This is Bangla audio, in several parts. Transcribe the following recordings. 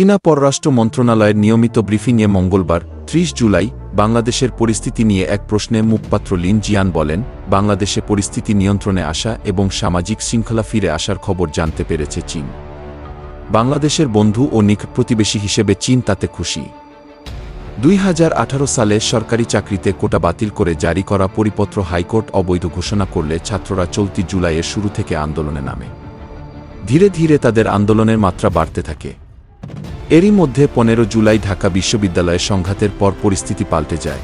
চীনা পররাষ্ট্র মন্ত্রণালয়ের নিয়মিত ব্রিফিংয়ে মঙ্গলবার, ত্রিশ জুলাই, বাংলাদেশের পরিস্থিতি নিয়ে এক প্রশ্নে মুখপাত্র লিন জিয়ান বলেন, বাংলাদেশে পরিস্থিতি নিয়ন্ত্রণে আসা এবং সামাজিক শৃঙ্খলা ফিরে আসার খবর জানতে পেরেছে চীন। বাংলাদেশের বন্ধু ও নিকট প্রতিবেশী হিসেবে চীন তাতে খুশি। দুই হাজার আঠারো সালে সরকারি চাকরিতে কোটা বাতিল করে জারি করা পরিপত্র হাইকোর্ট অবৈধ ঘোষণা করলে ছাত্ররা চলতি জুলাইয়ের শুরু থেকে আন্দোলনে নামে। ধীরে ধীরে তাদের আন্দোলনের মাত্রা বাড়তে থাকে। এরই মধ্যে পনেরো জুলাই ঢাকা বিশ্ববিদ্যালয়ে সংঘাতের পর পরিস্থিতি পাল্টে যায়।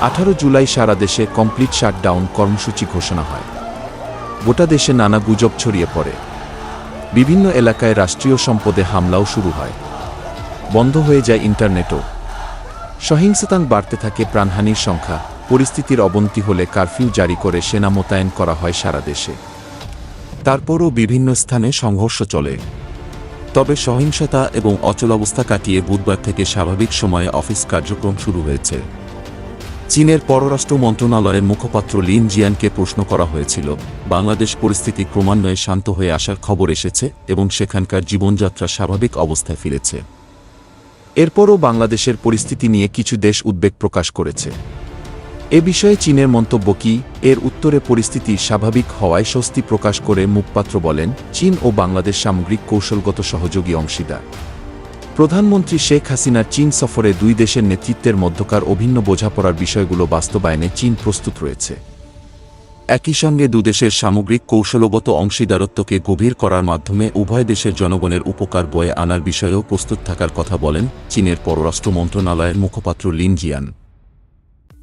আঠারো জুলাই সারা দেশে কমপ্লিট শাটডাউন কর্মসূচি ঘোষণা হয়। গোটা দেশে নানা গুজব ছড়িয়ে পড়ে। বিভিন্ন এলাকায় রাষ্ট্রীয় সম্পদে হামলাও শুরু হয়। বন্ধ হয়ে যায় ইন্টারনেটও। সহিংসতা বাড়তে থাকে প্রাণহানির সংখ্যা। পরিস্থিতির অবনতি হলে কারফিউ জারি করে সেনা মোতায়েন করা হয় সারা দেশে। তারপরও বিভিন্ন স্থানে সংঘর্ষ চলে। তবে সহিংসতা এবং অচলাবস্থা কাটিয়ে বুধবার থেকে স্বাভাবিক সময়ে অফিস কার্যক্রম শুরু হয়েছে। চীনের পররাষ্ট্র মন্ত্রণালয়ের মুখপাত্র লিন জিয়ানকে প্রশ্ন করা হয়েছিল, বাংলাদেশ পরিস্থিতি ক্রমান্বয়ে শান্ত হয়ে আসার খবর এসেছে এবং সেখানকার জীবনযাত্রা স্বাভাবিক অবস্থায় ফিরেছে। এরপরও বাংলাদেশের পরিস্থিতি নিয়ে কিছু দেশ উদ্বেগ প্রকাশ করেছে। এ বিষয়ে চীনের মন্তব্য কি? এর উত্তরে পরিস্থিতি স্বাভাবিক হওয়ায় স্বস্তি প্রকাশ করে মুখপাত্র বলেন, চীন ও বাংলাদেশ সামগ্রিক কৌশলগত সহযোগী অংশীদার। প্রধানমন্ত্রী শেখ হাসিনার চীন সফরে দুই দেশের নেতৃত্বের মধ্যকার অভিন্ন বোঝাপড়ার বিষয়গুলো বাস্তবায়নে চীন প্রস্তুত রয়েছে। একই সঙ্গে দুদেশের সামগ্রিক কৌশলগত অংশীদারত্বকে গভীর করার মাধ্যমে উভয় দেশের জনগণের উপকার বয়ে আনার বিষয়েও প্রস্তুত থাকার কথা বলেন চীনের পররাষ্ট্র মন্ত্রণালয়ের মুখপাত্র লিন জিয়ান।